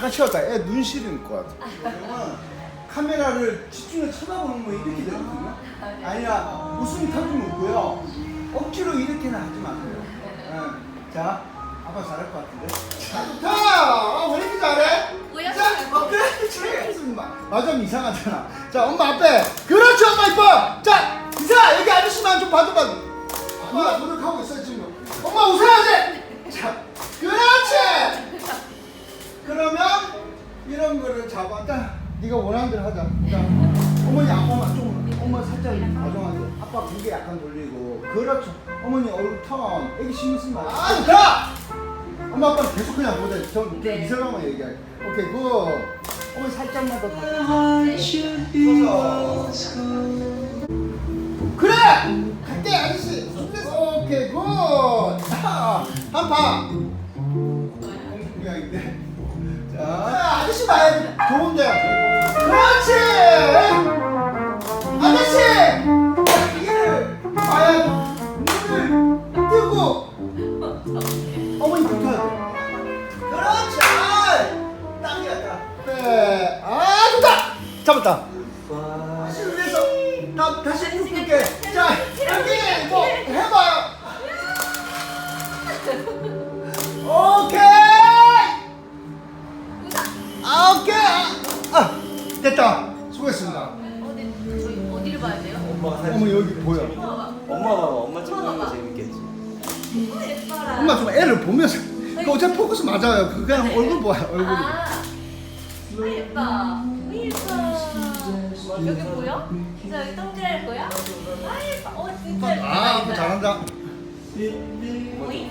같다. 애 눈 시릴 것 같아. 그러면 카메라를 집중해 쳐다보는 거 이렇게 되거든요. 아니야 웃음이 터지면 웃고요. 억지로 이렇게는 하지 마세요. 예. 자, 아빠 잘할 것 같은데. 자, 좋다. 아, 왜 이렇게 잘해? 뭐야? 자, 어, 그래. 맞아, 이상하잖아. 자, 엄마 앞에. 그렇지, 엄마 이뻐. 자, 이사 여기 아저씨만 좀 봐줘봐. 엄마 노력하고 있어 지금. 엄마 웃어야지. 자, 그렇지. 그러면 이런 거를 잡아. 자, 네가 원하는 대로 하자. 자, 어머니 아빠만 좀, 엄마 살짝 가정하게. 아빠 고개 약간 돌리고. 그렇죠. 어머니 얼굴 턴. 애기 신경 쓰지 마. 아, 좋다. 엄마 아빠 계속 그냥 보자. 저 네. 이사람만 얘기할게. 오케이, 굿. 어머니 살짝만 더 가. 서서. 그래! 갈게 아저씨. 오케이, 굿. 자, 한 파. 공중부양인데. 자, 아저씨 봐야지. 좋은데. 그렇지! 아저씨! 얘를. 눈을 뜨고. 어머니 붙어야 돼. 그렇지! 딱이야, 딱. 네. 아, 좋다! 잡았다. 다시 위해서. 다, 다시 쭉 줄게. 자, 여기 뭐 해봐요. 됐다. 수고했습니다. 어디 저희 어디를 봐야 돼요? 엄마가 사진 어머, 여기 보여. 엄마 봐봐 엄마 찍는 거 재밌겠지 어, 예뻐라. 엄마 좀 애를 보면서. 그 어차피 포커스 맞아요. 그 그냥 얼굴 봐요, 얼굴이. 아, 아 예뻐. 우 예뻐. 여기 보여? 저 여기 동그랄 거야? 아 예뻐. 어 진짜 예뻐. 아, 잘한다. 오이?